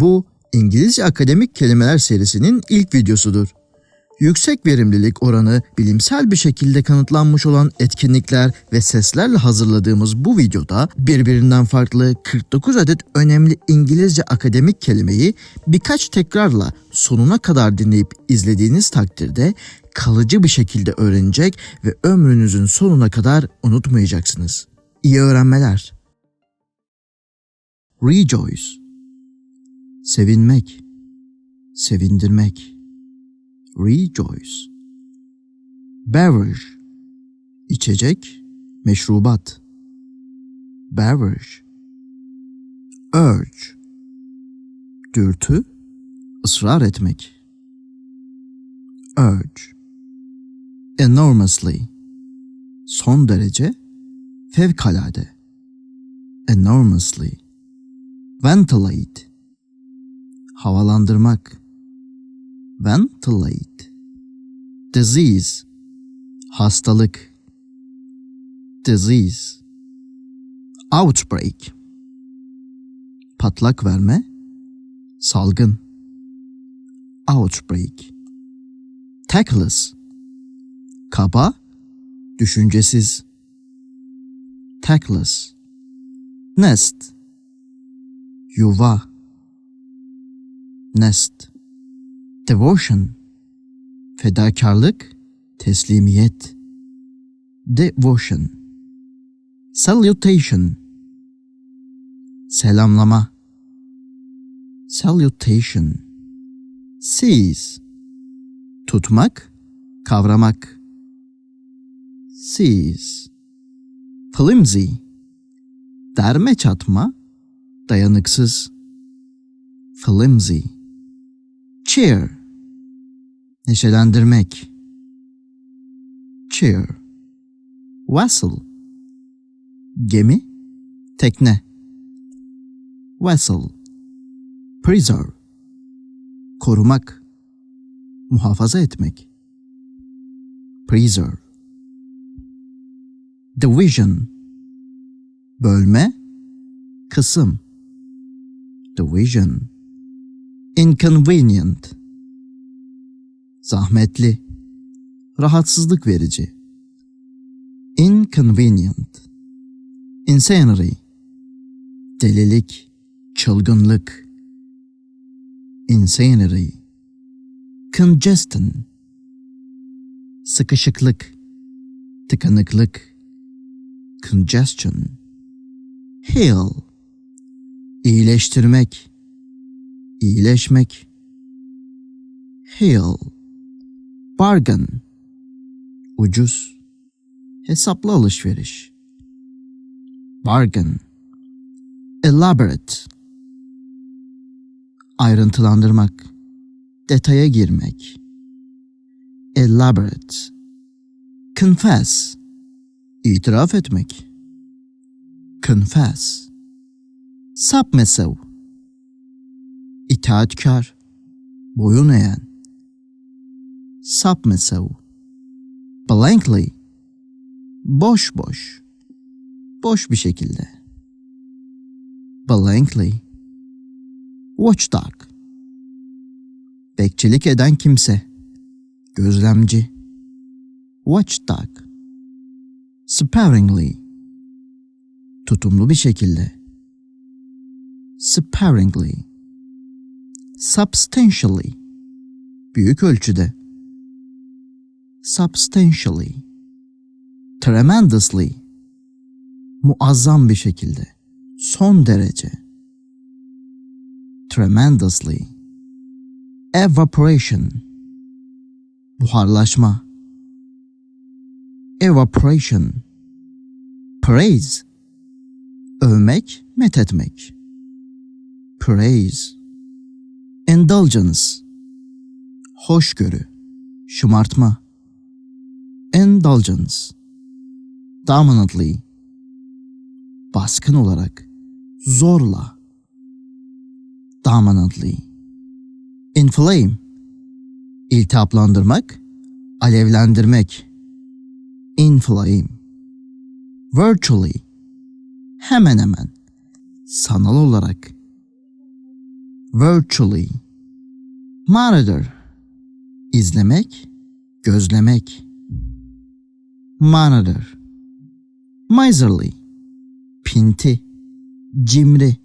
Bu İngilizce akademik kelimeler serisinin ilk videosudur. Yüksek verimlilik oranı bilimsel bir şekilde kanıtlanmış olan etkinlikler ve seslerle hazırladığımız bu videoda birbirinden farklı 49 adet önemli İngilizce akademik kelimeyi birkaç tekrarla sonuna kadar dinleyip izlediğiniz takdirde kalıcı bir şekilde öğrenecek ve ömrünüzün sonuna kadar unutmayacaksınız. İyi öğrenmeler. Rejoice Sevinmek Sevindirmek. Rejoice. Beverage İçecek, meşrubat. Beverage. Urge. Dürtü, ısrar etmek. Urge. Enormously. Son derece, fevkalade. Enormously. Ventilate Havalandırmak. Ventilate Disease. Hastalık. Disease. Outbreak. Patlak verme. Salgın. Outbreak. Tactless Kaba. Düşüncesiz. Tactless Nest. Yuva Nest. Devotion. Fedakarlık, teslimiyet. Devotion. Salutation. Selamlama. Salutation. Seize. Tutmak, kavramak. Seize. Flimsy. Derme çatma, dayanıksız. Flimsy Cheer. Neşelendirmek. Cheer. Vessel Gemi. Tekne. Vessel Preserve. Korumak. Muhafaza etmek. Preserve. Division. Bölme. Kısım. Division Inconvenient. Zahmetli. Rahatsızlık verici. Inconvenient. Insanity. Delilik. Çılgınlık. Insanity. Congestion. Sıkışıklık. Tıkanıklık. Congestion. Heal İyileştirmek iyileşmek. Heal bargain ucuz hesaplı alışveriş. Bargain elaborate ayrıntılandırmak detaya girmek. Elaborate confess itiraf etmek. Confess submissive itaatkar, boyun eğen, submissive, blankly, boş boş, boş bir şekilde, blankly, watchdog, bekçilik eden kimse, gözlemci, watchdog, sparingly, tutumlu bir şekilde, sparingly, substantially büyük ölçüde. Substantially tremendously muazzam bir şekilde son derece. Tremendously evaporation buharlaşma. Evaporation praise övmek methetmek. Praise Indulgence. Hoşgörü. Şımartma. Indulgence. Dominantly. Baskın olarak. Zorla. Dominantly. Inflame. İltihaplandırmak. Alevlendirmek. Inflame. Virtually. Hemen hemen. Sanal olarak virtually. Monitor, izlemek, gözlemek. Monitor, miserly, pinti, cimri.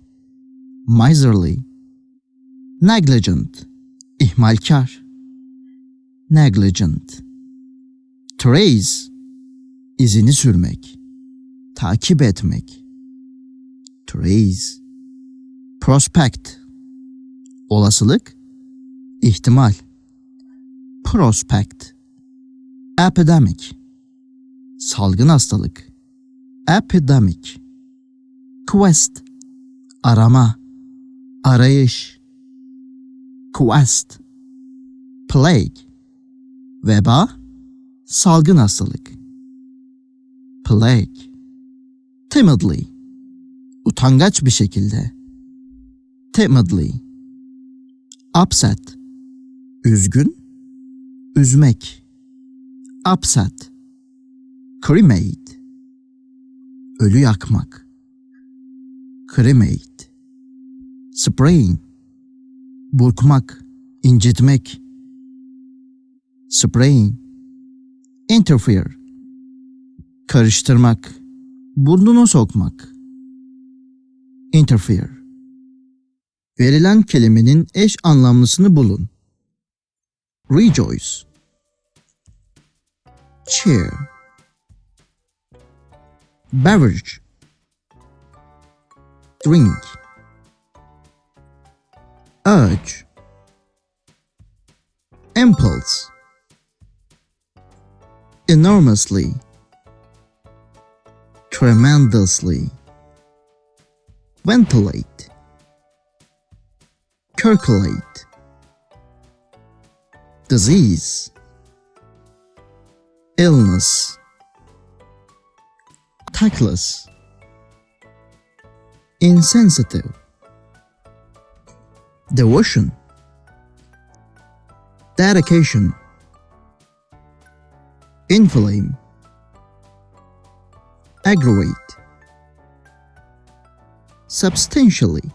Miserly, negligent, ihmalkar. Negligent, trace, izini sürmek, takip etmek. Trace, prospect, olasılık, ihtimal. Prospect, epidemic, salgın hastalık. Epidemic, quest, arama, arayış. Quest, plague, veba, salgın hastalık. Plague, timidly, utangaç bir şekilde. Timidly, upset, üzgün, üzmek. Upset, cremate, ölü yakmak. Cremate, sprain, burkmak, incitmek. Sprain, interfere, karıştırmak, burnunu sokmak. Interfere. Verilen kelimenin eş anlamlısını bulun. Rejoice. Cheer. Beverage. Drink. Urge. Impulse. Enormously. Tremendously. Ventilate. Percolate. Disease. Illness. Tactless. Insensitive. Devotion. Dedication. Inflame. Aggravate. Substantially.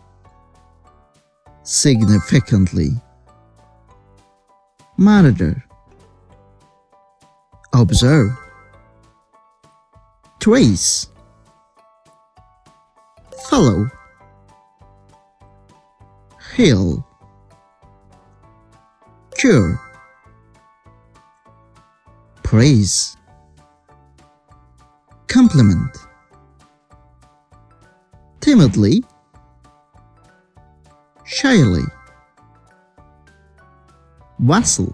Significantly. Monitor. Observe. Trace. Follow. Heal. Cure. Praise. Compliment. Timidly. Shyly. Vessel.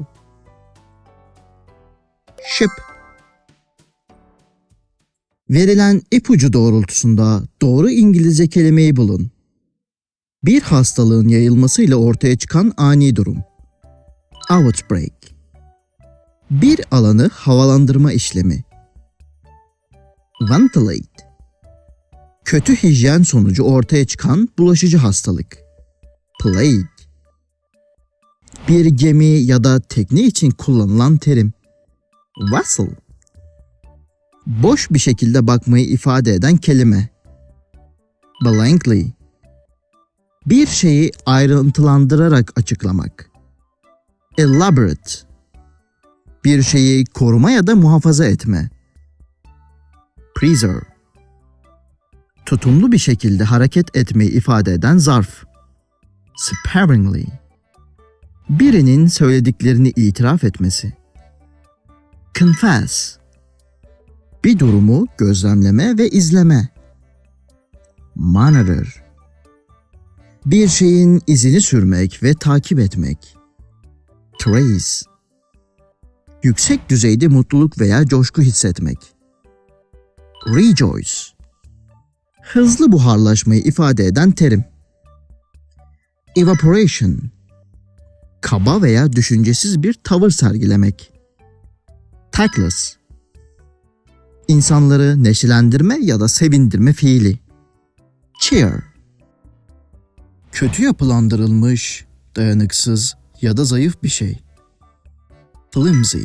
Ship. Verilen ipucu doğrultusunda doğru İngilizce kelimeyi bulun. Bir hastalığın yayılmasıyla ortaya çıkan ani durum. Outbreak. Bir alanı havalandırma işlemi. Ventilate. Kötü hijyen sonucu ortaya çıkan bulaşıcı hastalık. Plague. Bir gemi ya da tekne için kullanılan terim. Vessel. Boş bir şekilde bakmayı ifade eden kelime. Blankly. Bir şeyi ayrıntılandırarak açıklamak. Elaborate. Bir şeyi koruma ya da muhafaza etme. Preserve. Tutumlu bir şekilde hareket etmeyi ifade eden zarf. Sparingly. Birinin söylediklerini itiraf etmesi. Confess. Bir durumu gözlemleme ve izleme. Monitor. Bir şeyin izini sürmek ve takip etmek. Trace. Yüksek düzeyde mutluluk veya coşku hissetmek. Rejoice. Hızlı buharlaşmayı ifade eden terim. Evaporation. Kaba veya düşüncesiz bir tavır sergilemek. Tactless. İnsanları neşelendirme ya da sevindirme fiili. Cheer. Kötü yapılandırılmış, dayanıksız ya da zayıf bir şey. Flimsy.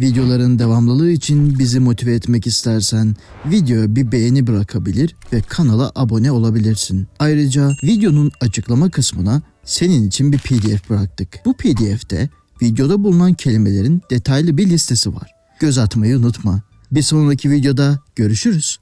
Videoların devamlılığı için bizi motive etmek istersen videoya bir beğeni bırakabilir ve kanala abone olabilirsin. Ayrıca videonun açıklama kısmına senin için bir PDF bıraktık. Bu PDF'te videoda bulunan kelimelerin detaylı bir listesi var. Göz atmayı unutma. Bir sonraki videoda görüşürüz.